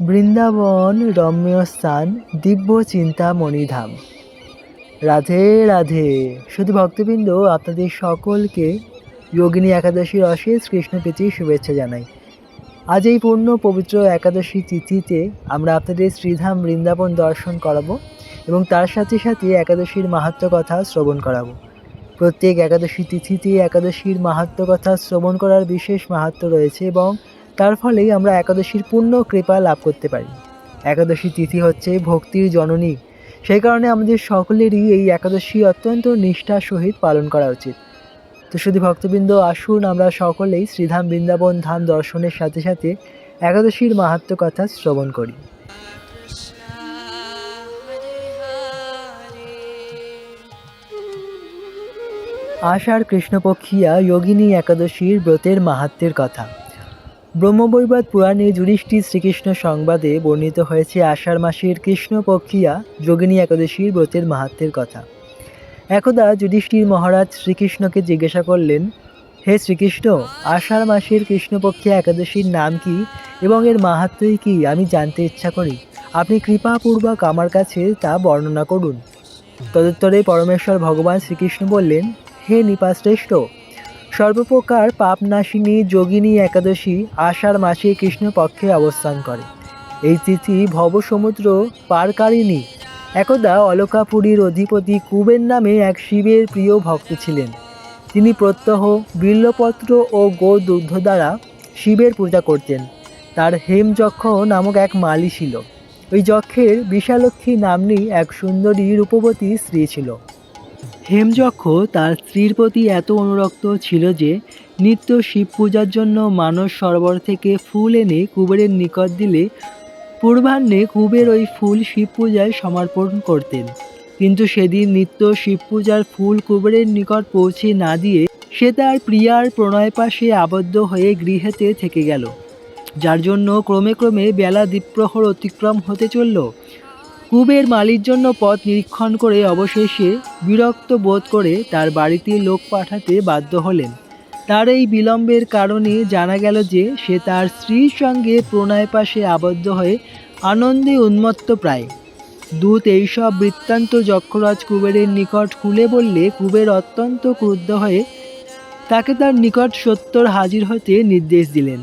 বৃন্দাবন রম্য স্থান দিব্য চিন্তামণি ধাম রাধে রাধে। শুধু ভক্তবৃন্দ, আপনাদের সকলকে যোগিনী একাদশীর অশেষ কৃষ্ণপ্রীতি শুভেচ্ছা জানাই। আজ এই পূর্ণ পবিত্র একাদশী তিথিতে আমরা আপনাদের শ্রীধাম বৃন্দাবন দর্শন করাবো এবং তার সাথে সাথে একাদশীর মাহাত্ম কথা শ্রবণ করাবো। প্রত্যেক একাদশী তিথিতে একাদশীর মাহাত্ম কথা শ্রবণ করার বিশেষ মাহাত্ম রয়েছে এবং তার ফলেই আমরা একাদশীর পূর্ণ কৃপা লাভ করতে পারি। একাদশী তিথি হচ্ছে ভক্তির জননী। সেই কারণে আমাদের সকলেরই এই একাদশী অত্যন্ত নিষ্ঠার সহিত পালন করা উচিত। তো শুধু ভক্তবৃন্দ আসুন, আমরা সকলেই শ্রীধাম বৃন্দাবন ধাম দর্শনের সাথে সাথে একাদশীর মাহাত্ম কথা শ্রবণ করি। আষাঢ় কৃষ্ণপক্ষিয়া, যোগিনী একাদশীর ব্রতের মাহাত্মের কথা। ব্রহ্মবৈবাদ পুরাণে যুধিষ্ঠির শ্রীকৃষ্ণ সংবাদে বর্ণিত হয়েছে আষাঢ় মাসের কৃষ্ণপক্ষিয়া যোগিনী একাদশীর ব্রতের মাহাত্মের কথা। একদা যুধিষ্ঠির মহারাজ শ্রীকৃষ্ণকে জিজ্ঞাসা করলেন, হে শ্রীকৃষ্ণ, আষাঢ় মাসের কৃষ্ণপক্ষিয়া একাদশীর নাম কি এবং এর মাহাত্মই কি আমি জানতে ইচ্ছা করি। আপনি কৃপাপূর্বক আমার কাছে তা বর্ণনা করুন। তদুত্তরে পরমেশ্বর ভগবান শ্রীকৃষ্ণ বললেন, হে নিপাশ্রেষ্ঠ সর্বপ্রকার পাপনাশিনী যোগিনী একাদশী আষাঢ় মাসে কৃষ্ণপক্ষে অবস্থান করে। এই তিথি ভবসমুদ্র পারকারিণী। একদা অলকাপুরীর অধিপতি কুবের নামে এক শিবের প্রিয় ভক্ত ছিলেন। তিনি প্রত্যহ বিল্লপত্র ও গো দুগ্ধ দ্বারা শিবের পূজা করতেন। তার হেমযক্ষ নামক এক মালি ছিল। ওই যক্ষের বিশালক্ষী নাম্নী এক সুন্দরী রূপবতী স্ত্রী ছিল। হেমযক্ষ তার স্ত্রীর প্রতি এত অনুরক্ত ছিল যে নিত্য শিব পূজার জন্য মানস সরোবর থেকে ফুল এনে কুবেরের নিকট দিলে পূর্বাহ্নে কুবের ওই ফুল শিব পূজায় সমর্পণ করতেন। কিন্তু সেদিন নিত্য শিব পূজার ফুল কুবেরের নিকট পৌঁছে না দিয়ে সে তার প্রিয়ার প্রণয় পাশে আবদ্ধ হয়ে গৃহেতে থেকে গেল, যার জন্য ক্রমে ক্রমে বেলা দ্বীপ্রহর অতিক্রম হতে চলল। কুবের মালির জন্য পথ নিরীক্ষণ করে অবশেষে বিরক্ত বোধ করে তার বাড়িতে লোক পাঠাতে বাধ্য হলেন। তার এই বিলম্বের কারণে জানা গেল যে সে তার স্ত্রীর সঙ্গে প্রণয় পাশে আবদ্ধ হয়ে আনন্দে উন্মত্ত প্রায়। দূত এইসব বৃত্তান্ত যক্ষরাজ কুবেরের নিকট খুলে বললে কুবের অত্যন্ত ক্রুদ্ধ হয়ে তাকে তার নিকট সত্তর হাজির হতে নির্দেশ দিলেন।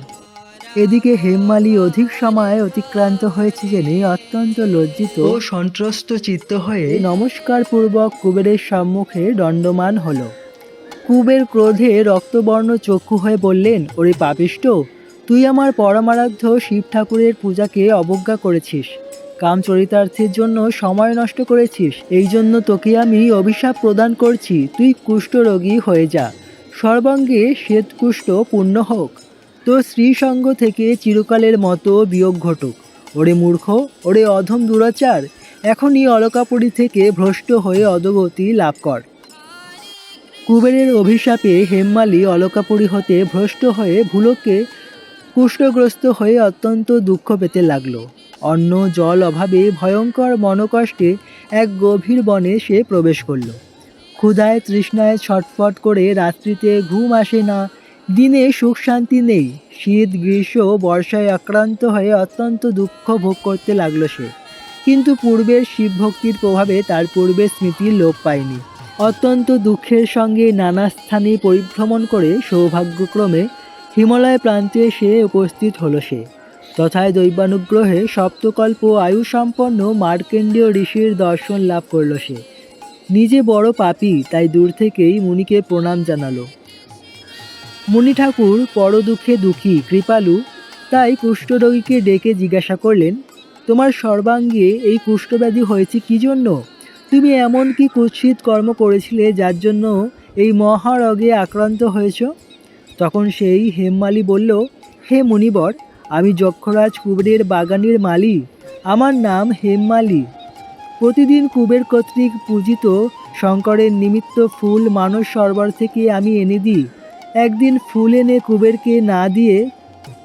এদিকে হেমমালি অধিক সময় অতিক্রান্ত হয়েছে জেনে অত্যন্ত লজ্জিত ও সন্ত্রস্ত চিত্ত হয়ে নমস্কার পূর্বক কুবেরের সম্মুখে দণ্ডমান হলো। কুবের ক্রোধে রক্তবর্ণ চক্ষু হয়ে বললেন ওরে পাপিষ্ট তুই আমার পরমারাধ্য শিব ঠাকুরের পূজাকে অবজ্ঞা করেছিস। কাম চরিতার্থের জন্য সময় নষ্ট করেছিস। এই জন্য তোকে আমি অভিশাপ প্রদান করছি। তুই কুষ্ঠরোগী হয়ে যা। সর্বাঙ্গে শ্বেতকুষ্ঠ পূর্ণ হোক। তোর স্ত্রীসঙ্গ থেকে চিরকালের মতো বিয়োগ ঘটুক। ওরে মূর্খ, ওরে অধম দুরাচার, এখনই অলকাপুরী থেকে ভ্রষ্ট হয়ে অধগতি লাভ কর। কুবেরের অভিশাপে হেমমালি অলকাপুরী হতে ভ্রষ্ট হয়ে ভুলোকে কুষ্ঠগ্রস্ত হয়ে অত্যন্ত দুঃখ পেতে লাগল। অন্ন, জল অভাবে ভয়ঙ্কর মনকষ্টে এক গভীর বনে সে প্রবেশ করল। ক্ষুধায় তৃষ্ণায় ছটফট করে রাত্রিতে ঘুম আসে না দিনে সুখ শান্তি নেই। শীত, গ্রীষ্ম, বর্ষায় আক্রান্ত হয়ে অত্যন্ত দুঃখ ভোগ করতে লাগল সে। কিন্তু পূর্বের শিব ভক্তির প্রভাবে তার পূর্বের স্মৃতি লোপ পায়নি। অত্যন্ত দুঃখের সঙ্গে নানা স্থানে পরিভ্রমণ করে সৌভাগ্যক্রমে হিমালয় প্রান্তে এসে উপস্থিত হলো সে। তথায় দৈবানুগ্রহে সপ্তকল্প আয়ু সম্পন্ন মার্কেন্ডীয় ঋষির দর্শন লাভ করল সে। নিজে বড় পাপী, তাই দূর থেকেই মুনিকে প্রণাম জানালো। মুনি ঠাকুর পর দুঃখে দুঃখী কৃপালু, তাই কুষ্ঠরোগীকে ডেকে জিজ্ঞাসা করলেন, তোমার সর্বাঙ্গে এই কুষ্ঠব্যাধি হয়েছে কি জন্য? তুমি এমন কি কুৎসিত কর্ম করেছিলে যার জন্য এই মহারগে আক্রান্ত হয়েছ? তখন সেই হেমমালি বলল, হে মুনিবর, আমি যক্ষরাজ কুবেরের বাগানের মালি আমার নাম হেমমালি। প্রতিদিন কুবের কর্তৃক পূজিত শঙ্করের নিমিত্ত ফুল মানস সরোবর থেকে আমি এনে দিই। একদিন ফুল এনে কুবেরকে না দিয়ে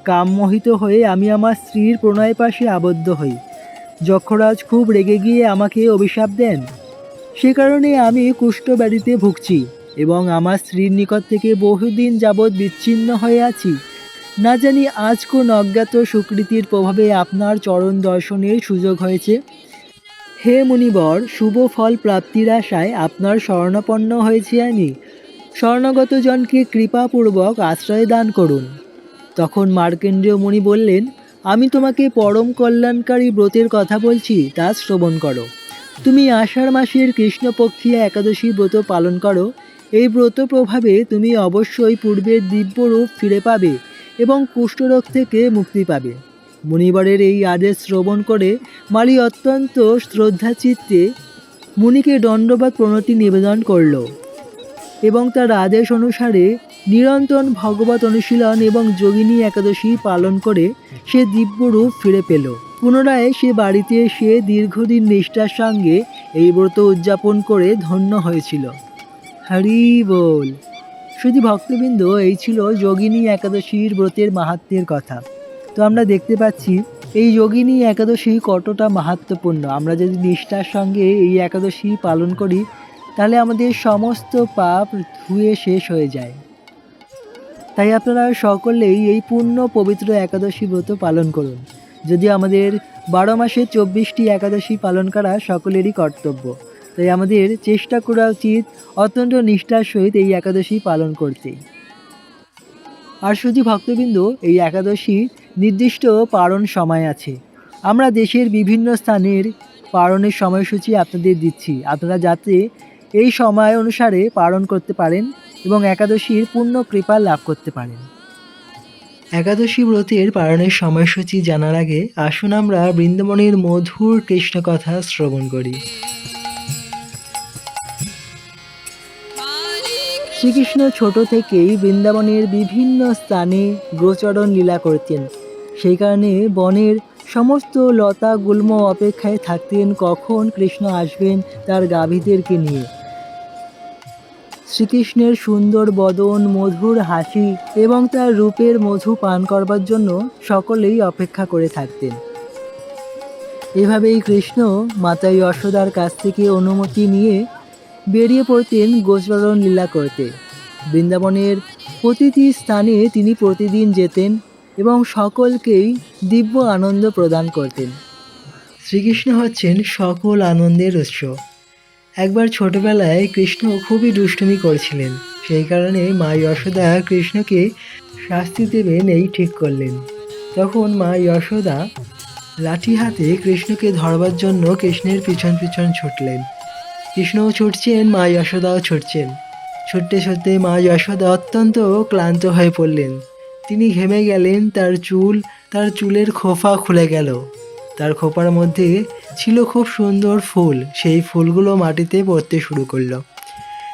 কামমোহিত হয়ে আমি আমার স্ত্রীর প্রণয় পাশে আবদ্ধ হই। যক্ষরাজ খুব রেগে গিয়ে আমাকে অভিশাপ দেন। সে কারণে আমি কুষ্ঠব্যাধিতে ভুগছি এবং আমার স্ত্রীর নিকট থেকে বহুদিন যাবৎ বিচ্ছিন্ন হয়ে আছি। না জানি আজ কোন অজ্ঞাত সুকৃতির প্রভাবে আপনার চরণ দর্শনের সুযোগ হয়েছে? হে মুনিবর, শুভ ফল প্রাপ্তির আশায় আপনার শরণাপন্ন হয়েছি আমি। স্বর্ণগত জনকে কৃপাপূর্বক আশ্রয় দান করুন। তখন মার্কেন্দ্রীয় মুনি বললেন, আমি তোমাকে পরম কল্যাণকারী ব্রতের কথা বলছি, তা শ্রবণ করো। তুমি আষাঢ় মাসের কৃষ্ণপক্ষীয় একাদশী ব্রত পালন করো। এই ব্রত প্রভাবে তুমি অবশ্যই পূর্বের দিব্যরূপ ফিরে পাবে এবং কুষ্ঠরোগ থেকে মুক্তি পাবে। মুনিবরের এই আদেশ শ্রবণ করে মালি অত্যন্ত শ্রদ্ধাচিত্তে মুনিকে দণ্ডবাদ প্রণতি নিবেদন করল। এবং তার আদেশ অনুসারে নিরন্তর ভগবত অনুশীলন এবং যোগিনী একাদশী পালন করে সে দিব্যরূপ ফিরে পেল। পুনরায় সে বাড়িতে এসে দীর্ঘদিন নিষ্ঠার সঙ্গে এই ব্রত উদযাপন করে ধন্য হয়েছিল। হরি বল। শুধু ভক্তবৃন্দ, এই ছিল যোগিনী একাদশীর ব্রতের মাহাত্ম্যের কথা। তো আমরা দেখতে পাচ্ছি, এই যোগিনী একাদশী কতটা মাহাত্মপূর্ণ। আমরা যদি নিষ্ঠার সঙ্গে এই একাদশী পালন করি তাহলে আমাদের সমস্ত পাপ ধুয়ে শেষ হয়ে যায়। তাই আপনারা সকলেই এই পূর্ণ পবিত্র একাদশী ব্রত পালন করুন। যদি আমাদের বারো মাসে চব্বিশটি একাদশী পালন করা সকলেরই কর্তব্য, তাই আমাদের চেষ্টা করা উচিত অত্যন্ত নিষ্ঠার সহিত এই একাদশী পালন করতে। আর শুধু ভক্তবৃন্দ, এই একাদশী নির্দিষ্ট পারণ সময় আছে। আমরা দেশের বিভিন্ন স্থানের পারণের সময়সূচি আপনাদের দিচ্ছি। আপনারা যাতে এই সময় অনুসারে পালন করতে পারেন এবং একাদশীর পূর্ণ কৃপা লাভ করতে পারেন। একাদশী ব্রতের পালনের সময়সূচি জানার আগে আসুন আমরা বৃন্দাবনের মধুর কৃষ্ণ কথা শ্রবণ করি। শ্রীকৃষ্ণ ছোট থেকেই বৃন্দাবনের বিভিন্ন স্থানে গোচরণ লীলা করতেন। সেই কারণে বনের সমস্ত লতা গুল্ম অপেক্ষায় থাকতেন কখন কৃষ্ণ আসবেন তার গাভীদেরকে নিয়ে। শ্রীকৃষ্ণের সুন্দর বদন, মধুর হাসি এবং তার রূপের মধু পান করবার জন্য সকলেই অপেক্ষা করে থাকতেন। এভাবেই কৃষ্ণ মাতা যশোদার কাছ থেকে অনুমতি নিয়ে বেরিয়ে পড়তেন গোচরণ লীলা করতে। বৃন্দাবনের প্রতিটি স্থানে তিনি প্রতিদিন যেতেন এবং সকলকেই দিব্য আনন্দ প্রদান করতেন। শ্রীকৃষ্ণ হচ্ছেন সকল আনন্দের উৎস। একবার ছোটবেলায় কৃষ্ণ খুবই দুষ্টুমি করছিলেন। সেই কারণে মা যশোদা কৃষ্ণকে শাস্তি দেবেন এই ঠিক করলেন। তখন মা যশোদা লাঠি হাতে কৃষ্ণকে ধরবার জন্য কৃষ্ণের পিছন পিছন ছুটলেন। কৃষ্ণও ছুটছেন, মা যশোদাও ছুটছেন। ছুটতে ছুটতে মা যশোদা অত্যন্ত ক্লান্ত হয়ে পড়লেন। তিনি ঘেমে গেলেন, তার চুল, তার চুলের খোফা খুলে গেল। তার খোপার মধ্যে ছিল খুব সুন্দর ফুল। সেই ফুলগুলো মাটিতে পড়তে শুরু করল।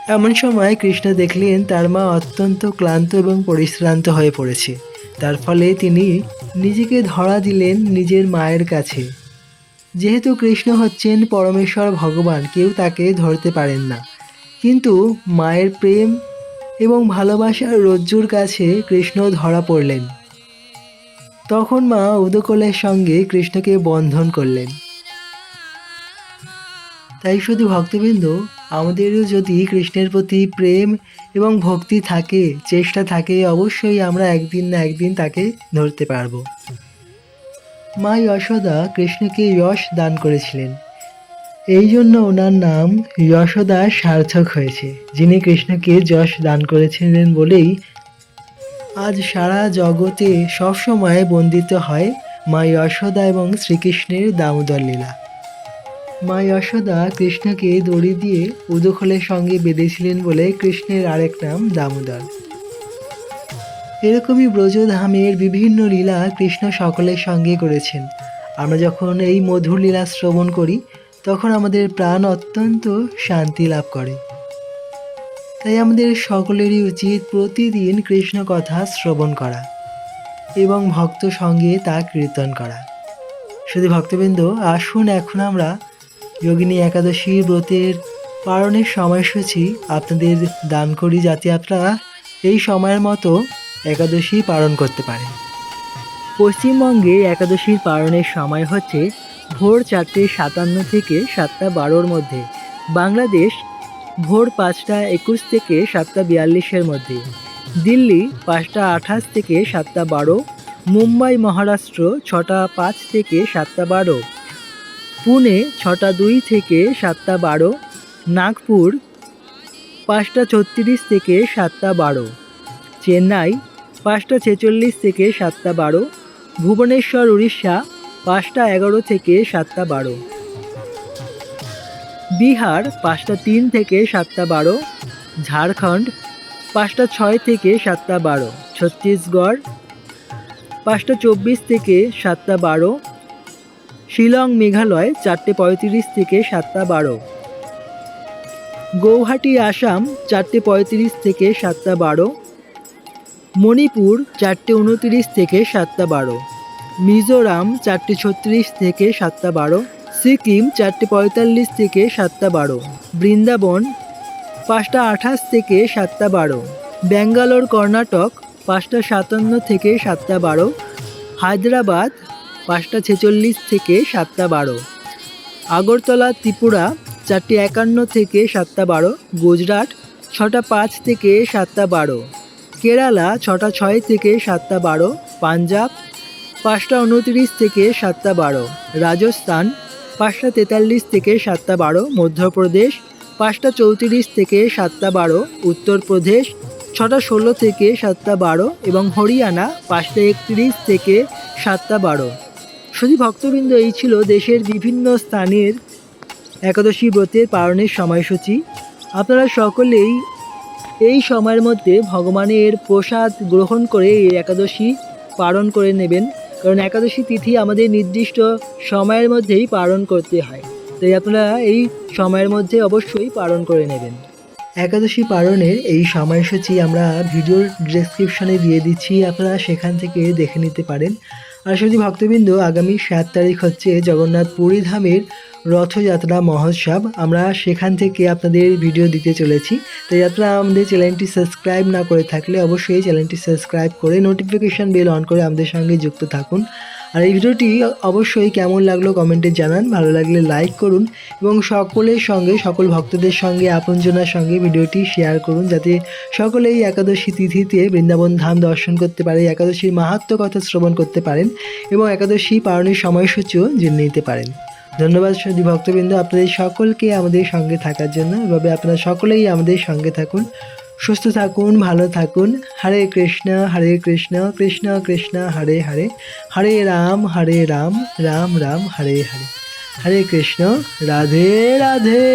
এমন সময় কৃষ্ণ দেখলেন তার মা অত্যন্ত ক্লান্ত এবং পরিশ্রান্ত হয়ে পড়েছে। তার ফলে তিনি নিজেকে ধরা দিলেন নিজের মায়ের কাছে। যেহেতু কৃষ্ণ হচ্ছেন পরমেশ্বর ভগবান, কেউ তাকে ধরতে পারেন না। কিন্তু মায়ের প্রেম এবং ভালোবাসার রজ্জুর কাছে কৃষ্ণ ধরা পড়লেন। তখন মা উদকলের সঙ্গে কৃষ্ণকে বন্ধন করলেন। তাই শুধু ভক্তবৃন্দ, আমাদেরও যদি কৃষ্ণের প্রতি প্রেম এবং ভক্তি থাকে, চেষ্টা থাকে, অবশ্যই আমরা একদিন না একদিন তাকে ধরতে পারব। মা যশোদা কৃষ্ণকে যশ দান করেছিলেন। এই জন্য ওনার নাম যশোদা সার্থক হয়েছে, যিনি কৃষ্ণকে যশ দান করেছিলেন বলেই আজ সারা জগতে সবসময় বন্দিত হয় মা যশোদা এবং শ্রীকৃষ্ণের দামোদর লীলা। মা যশোদা কৃষ্ণকে দড়ি দিয়ে উদখলের সঙ্গে বেঁধেছিলেন বলে কৃষ্ণের আরেক নাম দামোদর। এরকমই ব্রজধামের বিভিন্ন লীলা কৃষ্ণ সকলের সঙ্গে করেছেন। আমরা যখন এই মধুর লীলা শ্রবণ করি, তখন আমাদের প্রাণ অত্যন্ত শান্তি লাভ করে। তাই আমাদের সকলেরই উচিত প্রতিদিন কৃষ্ণ কথা শ্রবণ করা এবং ভক্ত সঙ্গে তা কীর্তন করা। শুধু ভক্তবৃন্দ, আসুন এখন আমরা যোগিনী একাদশী ব্রতের পালনের সময়সূচি আপনাদের দান করি যাতে আপনারা এই সময়ের মতো একাদশী পালন করতে পারেন। পশ্চিমবঙ্গে একাদশীর পালনের সময় হচ্ছে ভোর চারটে সাতান্ন থেকে সাতটা বারোর মধ্যে বাংলাদেশ ভোর পাঁচটা একুশ থেকে সাতটা বিয়াল্লিশের মধ্যে। দিল্লি পাঁচটা আঠাশ থেকে সাতটা বারো, মুম্বাই মহারাষ্ট্র ছটা পাঁচ থেকে সাতটা বারো, পুনে ছটা দুই থেকে সাতটা বারো, নাগপুর পাঁচটা ছত্রিশ থেকে সাতটা বারো, চেন্নাই পাঁচটা ছেচল্লিশ থেকে সাতটা বারো, ভুবনেশ্বর, উড়িষ্যা পাঁচটা এগারো থেকে সাতটা বারো। বিহার পাঁচটা তিন থেকে সাতটা বারো, ঝাড়খণ্ড পাঁচটা ছয় থেকে সাতটা বারো, ছত্তিশগড় পাঁচটা চব্বিশ থেকে সাতটা বারো, শিলং মেঘালয় চারটে পঁয়ত্রিশ থেকে সাতটা বারো, গৌহাটি আসাম চারটে পঁয়ত্রিশ থেকে সাতটা বারো, মণিপুর চারটে উনত্রিশ থেকে সাতটা বারো, মিজোরাম চারটে ছত্রিশ থেকে সাতটা বারো সিকিম চারটে পঁয়তাল্লিশ থেকে সাতটা বারো। বৃন্দাবন পাঁচটা আঠাশ থেকে সাতটা বারো। ব্যাঙ্গালোর, কর্ণাটক পাঁচটা সাতান্ন থেকে সাতটা বারো। হায়দ্রাবাদ পাঁচটা ছেচল্লিশ থেকে সাতটা বারো। আগরতলা, ত্রিপুরা চারটে একান্ন থেকে সাতটা বারো। গুজরাট ছটা পাঁচ থেকে সাতটা বারো। কেরালা ছটা ছয় থেকে সাতটা বারো। পাঞ্জাব পাঁচটা উনত্রিশ থেকে সাতটা বারো। রাজস্থান পাঁচটা তেতাল্লিশ থেকে সাতটা বারো মধ্যপ্রদেশ, পাঁচটা চৌত্রিশ থেকে সাতটা বারো উত্তরপ্রদেশ, ছটা ষোলো থেকে সাতটা বারো এবং হরিয়ানা, পাঁচটা একত্রিশ থেকে সাতটা বারো। শুধু ভক্তবৃন্দ, এই ছিল দেশের বিভিন্ন স্থানের একাদশী ব্রতের পালনের সময়সূচি। আপনারা সকলেই এই সময়ের মধ্যে ভগবানের প্রসাদ গ্রহণ করে এই একাদশী পালন করে নেবেন। কারণ একাদশী তিথি আমাদের নির্দিষ্ট সময়ের মধ্যেই পালন করতে হয়। তাই আপনারা এই সময়ের মধ্যে অবশ্যই পালন করে নেবেন। একাদশী পালনের এই সময়সূচি আমরা ভিডিওর ডেসক্রিপশনে দিয়ে দিচ্ছি। আপনারা সেখান থেকে দেখে নিতে পারেন। আর ভক্তবৃন্দ, আগামী সাত তারিখ হচ্ছে জগন্নাথ পুরী ধামের রথযাত্রা মহোৎসব। আমরা সেখান থেকে আপনাদের ভিডিও দিতে চলেছি। তাই আপনারা আমাদের চ্যানেলটি সাবস্ক্রাইব না করে থাকলে অবশ্যই চ্যানেলটি সাবস্ক্রাইব করে নোটিফিকেশান বেল অন করে আমাদের সঙ্গে যুক্ত থাকুন। আর এই ভিডিওটি অবশ্যই কেমন লাগল কমেন্টে জানান। ভালো লাগলে লাইক করুন এবং সকলের সঙ্গে, সকল ভক্তদের সঙ্গে, আপনজনার সঙ্গে ভিডিওটি শেয়ার করুন যাতে সকলেই একাদশী তিথিতে বৃন্দাবন ধাম দর্শন করতে পারে, একাদশীর মাহাত্ম কথা শ্রবণ করতে পারেন এবং একাদশী পালনের সময়সূচিও জেনে নিতে পারেন। ধন্যবাদ সুদী ভক্তবৃন্দ, আপনাদের সকলকে আমাদের সঙ্গে থাকার জন্য। এভাবে আপনারা সকলেই আমাদের সঙ্গে থাকুন। সুস্থ থাকুন, ভালো থাকুন। হরে কৃষ্ণ হরে কৃষ্ণ কৃষ্ণ কৃষ্ণ, হরে হরে। হরে রাম হরে রাম রাম রাম, হরে হরে। হরে কৃষ্ণ, রাধে রাধে।